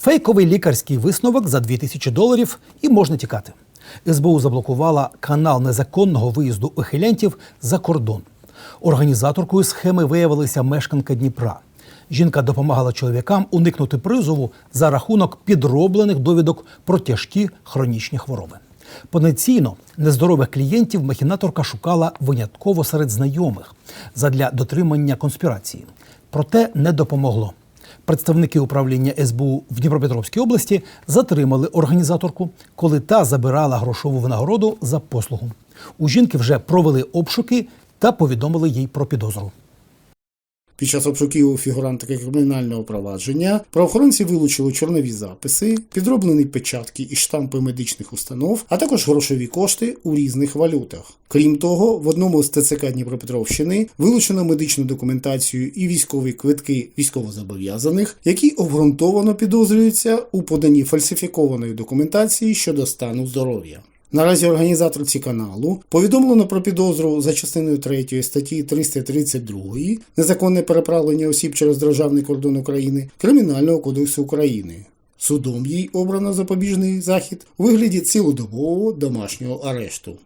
Фейковий лікарський висновок за 2000 доларів і можна тікати. СБУ заблокувала канал незаконного виїзду ухилянтів за кордон. Організаторкою схеми виявилася мешканка Дніпра. Жінка допомагала чоловікам уникнути призову за рахунок підроблених довідок про тяжкі хронічні хвороби. Потенційно нездорових клієнтів махінаторка шукала винятково серед знайомих задля дотримання конспірації. Проте не допомогло. Представники управління СБУ в Дніпропетровській області затримали організаторку, коли та забирала грошову винагороду за послугу. У жінки вже провели обшуки та повідомили їй про підозру. Під час обшуків у фігурантки кримінального провадження правоохоронці вилучили чорнові записи, підроблені печатки і штампи медичних установ, а також грошові кошти у різних валютах. Крім того, в одному з ТЦК Дніпропетровщини вилучено медичну документацію і військові квитки військовозобов'язаних, які обґрунтовано підозрюються у поданні фальсифікованої документації щодо стану здоров'я. Наразі організаторці каналу повідомлено про підозру за частиною 3 статті 332 незаконне переправлення осіб через державний кордон України Кримінального кодексу України. Судом їй обрано запобіжний захід у вигляді цілодобового домашнього арешту.